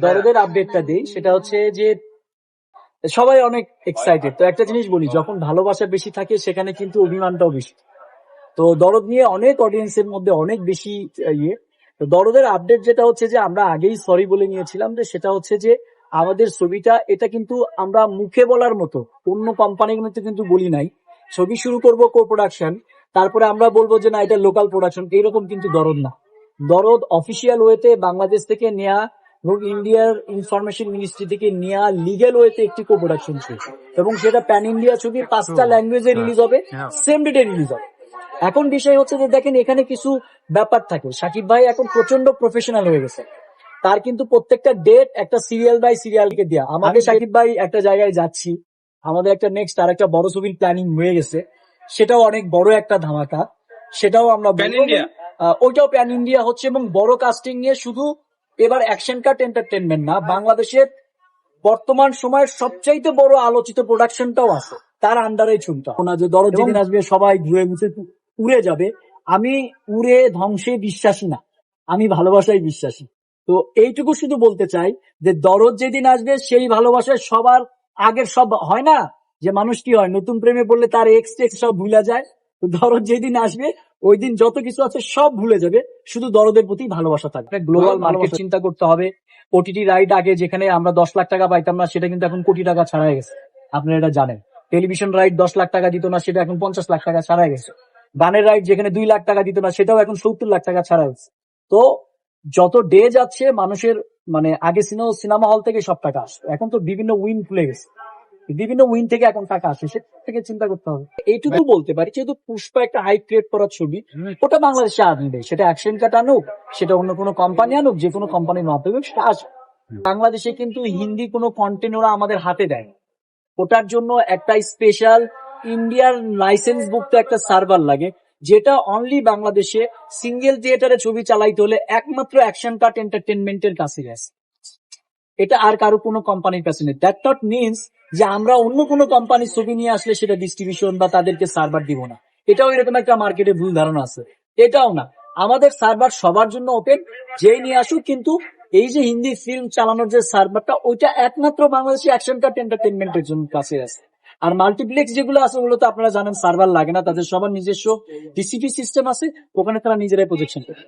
দরদের আপডেটটা দিই। সেটা হচ্ছে যে, সবাই অনেক এক্সাইটেড তো একটা জিনিস বলি, যখন ভালোবাসা বেশি থাকে, সেখানে কিন্তু অভিমানটাও বেশি। তো দরদ নিয়ে অনেক অডিয়েন্সের মধ্যে অনেক বেশি ইয়ে। তো দরদের আপডেট যেটা হচ্ছে যে, আমরা আগেই সরি বলে নিয়েছিলাম যে, সেটা হচ্ছে যে, আমাদের ছবিটা, এটা কিন্তু আমরা মুখে বলার মতো, অন্য কোম্পানিগুলোতে কিন্তু বলি নাই। ছবি শুরু করব কো প্রোডাকশন তারপরে আমরা বলব যে, না, এটা লোকাল প্রোডাকশন এইরকম কিন্তু দরদ না। দরদ অফিসিয়াল ওয়েতে বাংলাদেশ থেকে নেয়া এবং ইন্ডিয়ার ইনফরমেশন মিনিস্ট্রি থেকে নেয়া লিগেল ওয়েতে একটি কো প্রোডাকশন ছবি। এবং সেটা প্যান ইন্ডিয়া ছবি পাঁচটা ল্যাঙ্গুয়েজে রিলিজ হবে সেম ডেটে রিলিজ হবে। এখন বিষয় হচ্ছে যে দেখেন এখানে কিছু ব্যাপার থাকে। সাকিব ভাই এখন প্রচণ্ড প্রফেশনাল হয়ে গেছে। তার কিন্তু প্রত্যেকটা ডেট একটা সিরিয়াল বাই সিরিয়ালকে দেওয়া আমাদের সাকিব ভাই একটা জায়গায় যাচ্ছি আমাদের একটা নেক্সট আর একটা বড় ছবির প্ল্যানিং হয়ে গেছে। সেটাও অনেক বড় একটা ধামাকা। সেটাও আমরা ওইটাও প্যান ইন্ডিয়া হচ্ছে এবং বড় কাস্টিং নিয়ে শুধু এবার অ্যাকশন কাট এন্টারটেনমেন্ট না বাংলাদেশের বর্তমান সময়ের সবচাইতে বড় আলোচিত প্রোডাকশনটাও আছে। তার আন্ডারে ওনা যে দরদ যেদিন আসবে সবাই ধুয়ে মুছে উড়ে যাবে। আমি উড়ে ধ্বংসে বিশ্বাসী না। আমি ভালোবাসায় বিশ্বাসী। তো এইটুকু শুধু বলতে চাই যে দরদ যেদিন আসবে সেই ভালোবাসায় সবার আগের সব হয় না? যে মানুষ কি হয় নতুন প্রেমে পড়লে তার এক্স টেক্স সব ভুলে যায়। দরদ যেদিন আসবে ওই দিন যত কিছু আছে সব ভুলে যাবে। শুধু দরদের প্রতি ভালোবাসা থাকবে। গ্লোবাল মার্কেট চিন্তা করতে হবে। ওটিটি রাইট আগে যেখানে আমরা দশ লাখ টাকা পাইতাম না সেটা কিন্তু এখন কোটি টাকা ছাড়াই গেছে। আপনারা এটা জানেন। টেলিভিশন রাইট দশ লাখ টাকা দিত না সেটা এখন পঞ্চাশ লাখ টাকা ছাড়াই গেছে। গানের রাইট যেখানে দুই লাখ টাকা দিত না সেটাও এখন সত্তর লাখ টাকা ছাড়া গেছে। তো যত ডে যাচ্ছে মানুষের মানে আগে সিনেমা সিনেমা হল থেকে সব টাকা আসে এখন তো বিভিন্ন উইন খুলে গেছে। বিভিন্ন উইন থেকে এখন টাকা আসে সে থেকে চিন্তা করতে হবে। এইটুকু বলতে পারি যেহেতু পুষ্পা একটা হাই ক্রিয়েট করার ছবি ওটা বাংলাদেশে আনবে সেটা অ্যাকশন কাট আনুক সেটা অন্য কোনো কোম্পানি আনুক যে কোনো কোম্পানির মাধ্যমে সেটা আসবে। বাংলাদেশে কিন্তু হিন্দি কোনো কন্টেন্ট ওরা আমাদের হাতে দেয় ওটার জন্য একটা স্পেশাল ইন্ডিয়ার লাইসেন্স ভুক্ত একটা সার্ভার লাগে যেটা অনলি বাংলাদেশে সিঙ্গেল থিয়েটারে ছবি চালাইতে হলে একমাত্র অ্যাকশন কাট এন্টারটেনমেন্টের কাছে গেছে এটা আর কারও কোনো কোম্পানির কাছে নেই। দ্যাট নট মিনস যে আমরা অন্য কোনো কোম্পানির ছবি নিয়ে আসলে সেটা ডিস্ট্রিবিউশন বা তাদেরকে সার্ভার দিব না। এটাও এরকম একটা মার্কেটে ভুল ধারণা আছে। এটাও না। আমাদের সার্ভার সবার জন্য ওপেন যেই নিয়ে আসুক, কিন্তু এই যে হিন্দি ফিল্ম চালানোর যে সার্ভারটা ওইটা একমাত্র বাংলাদেশি অ্যাকশন কাট এন্টারটেনমেন্টের জন্য কাছে আছে। আর মাল্টিপ্লেক্স যেগুলো আছে, ওগুলো তো আপনারা জানেন সার্ভার লাগে না, তাদের সবার নিজস্ব ডিসিপি সিস্টেম আছে, ওখানে তারা নিজেরাই প্রজেকশন করে।